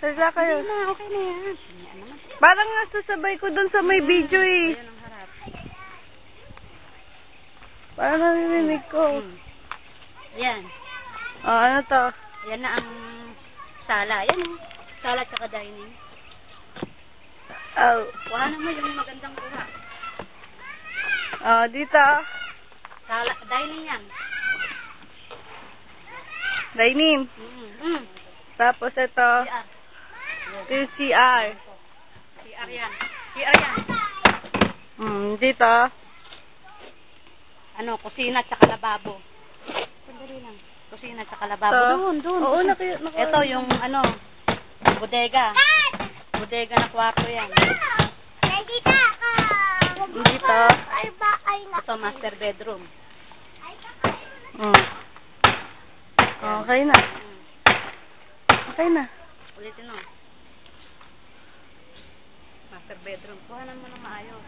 Salsa kayo. Hindi na, okay na yan. Parang nasasabay ko dun sa may video eh. Parang narinig ko. Hmm. Yan. Oh, ano to? Yan na ang sala. Yan oh. Sala tsaka dining. Oh. Kuha mo yung magandang kuha. Oh, dito. Sala, dining yan. Dining. Mm. Mm. Tapos ito. CR. Ito yung CR. CR yan. CR yan. Hmm, dito. Ano, kusina tsaka lababo. Sandali lang. Kusina tsaka lababo. Ito. Doon, doon. Oo, naki- Ito yung ano, bodega. Bodega na kwarto yan. Dito. Ito, master bedroom. Hmm. Okay na. Okay na. Ulitin mo. Master bedroom. Kuhanan mo ng maayos.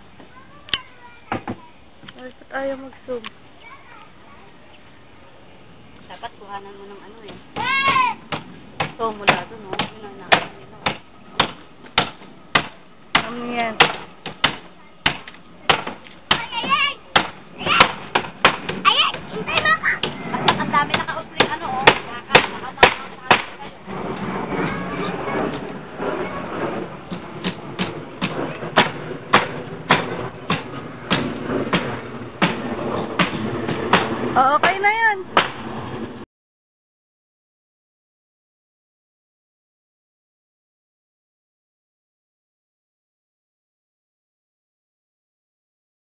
Ay, ba't ayaw mag-zoom? Dapat kuhanan mo ng ano eh. Ito, mula doon, oh. Okay na yan.